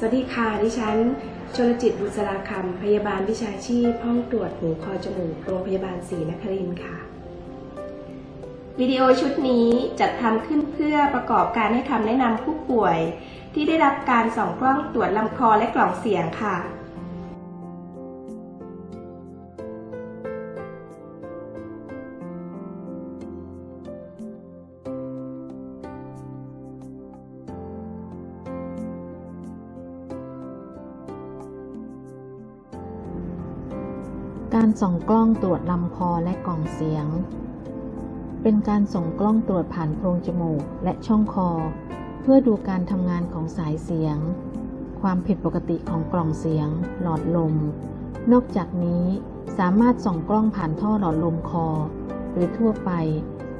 สวัสดีค่ะ ดิฉัน ชลจิตบุษราคำพยาบาลวิชาชีพ ห้องตรวจหูคอจมูก โรงพยาบาลศรีนครินทร์ค่ะ วิดีโอชุดนี้จัดทำขึ้นเพื่อประกอบการให้คำแนะนำผู้ป่วย ที่ได้รับการส่องกล้องตรวจลำคอและกล่องเสียงค่ะ การส่องกล้องตรวจลำคอและกล่องเสียง เป็นการส่องกล้องตรวจผ่านโพรงจมูกและช่องคอ เพื่อดูการทำงานของสายเสียง ความผิดปกติของกล่องเสียง หลอดลม นอกจากนี้สามารถส่องกล้องผ่านท่อหลอดลมคอ หรือทั่วไป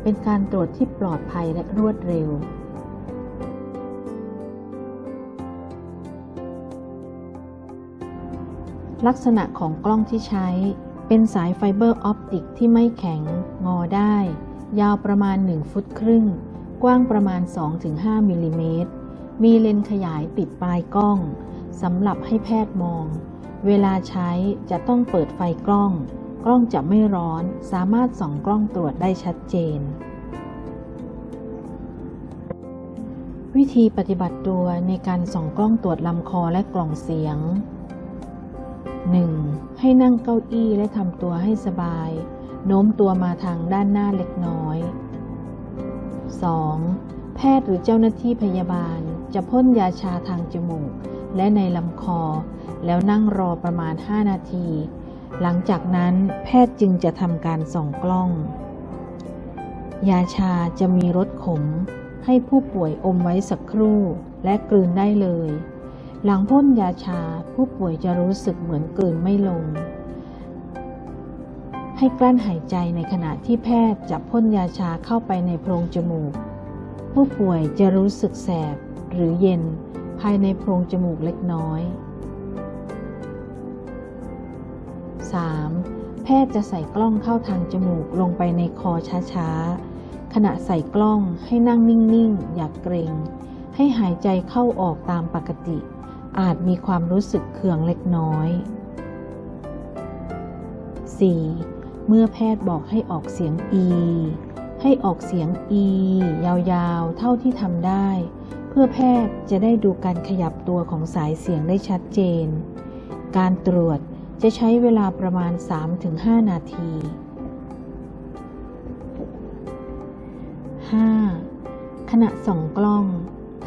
เป็นการตรวจที่ปลอดภัยและรวดเร็ว ลักษณะของกล้องที่ใช้ เป็นสายไฟเบอร์ออปติกที่ไม่แข็ง งอได้ ยาวประมาณ 1 ฟุตครึ่ง กว้างประมาณ 2-5มิลลิเมตร มีเลนส์ขยายติดปลายกล้องสำหรับให้แพทย์มอง เวลาใช้จะต้องเปิดไฟกล้อง กล้องจะไม่ร้อน สามารถส่องกล้องตรวจได้ชัดเจน วิธีปฏิบัติตัวในการส่องกล้องตรวจลำคอและกล่องเสียง 1. ให้นั่งเก้าอี้และทำตัวให้สบาย โน้มตัวมาทางด้านหน้าเล็กน้อย 2. แพทย์หรือเจ้าหน้าที่พยาบาลจะพ่นยาชาทางจมูก และในลำคอ แล้วนั่งรอประมาณ 5 นาที หลังจากนั้นแพทย์จึงจะทำการส่องกล้อง ยาชาจะมีรสขม ให้ผู้ป่วยอมไว้สักครู่และกลืนได้เลย หลังพ่นยาชาผู้ป่วยจะรู้สึกเหมือนกลืนไม่ลง ให้กลั้นหายใจในขณะที่แพทย์จะพ่นยาชาเข้าไปในโพรงจมูก ผู้ป่วยจะรู้สึกแสบหรือเย็นภายในโพรงจมูกเล็กน้อย 3. แพทย์จะใส่กล้องเข้าทางจมูกลงไปในคอช้าๆ ขณะใส่กล้องให้นั่งนิ่งๆ อย่ากเกรง ให้หายใจเข้าออกตามปกติ อาจมีความรู้สึกเคืองเล็กน้อย 4. เมื่อแพทย์บอกให้ออกเสียง e ให้ออกเสียง e ยาวๆ เท่าที่ทำได้ เพื่อแพทย์จะได้ดูการขยับตัวของสายเสียงได้ชัดเจน การตรวจจะใช้เวลาประมาณ 3-5 นาที 5. ขณะส่องกล้อง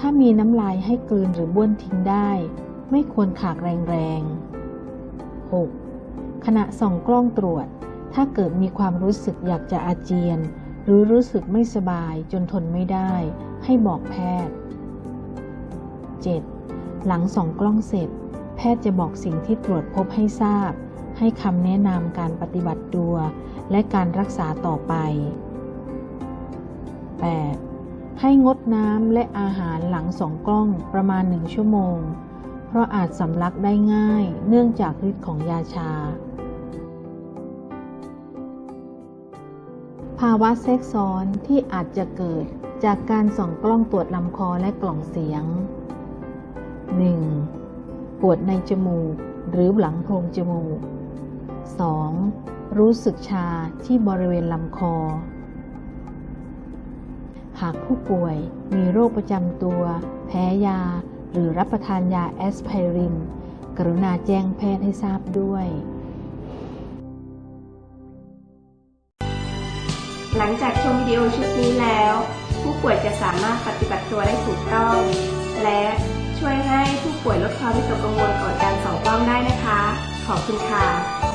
ถ้ามีน้ำลายให้กลืนหรือบ้วนทิ้งได้ ไม่ควรขากแรงๆ 6. ขณะส่องกล้องตรวจ ถ้าเกิดมีความรู้สึกอยากจะอาเจียน หรือรู้สึกไม่สบายจนทนไม่ได้ ให้บอกแพทย์ 7. หลังส่องกล้องเสร็จ แพทย์จะบอกสิ่งที่ตรวจพบให้ทราบ ให้คำแนะนำการปฏิบัติตัว และการรักษาต่อไป 8. ให้งดน้ำและอาหารหลังสองกล้องประมาณ1ชั่วโมง เพราะอาจสำลักได้ง่ายเนื่องจากฤทธิ์ของยาชา ภาวะแทรกซ้อนที่อาจจะเกิดจากการส่องกล้องตรวจลำคอและกล่องเสียง 1. ปวดในจมูกหรือหลังโพรงจมูก 2. รู้สึกชาที่บริเวณลำคอ หากผู้ป่วยมีโรคประจำตัว แพ้ยา หรือรับประทานยาแอสไพริน กรุณาแจ้งแพทย์ให้ทราบด้วย หลังจากชมวิดีโอชุดนี้แล้ว ผู้ป่วยจะสามารถปฏิบัติตัวได้ถูกต้อง และช่วยให้ผู้ป่วยลดความวิตกกังวลก่อนการส่องกล้องได้นะคะ ขอบคุณค่ะ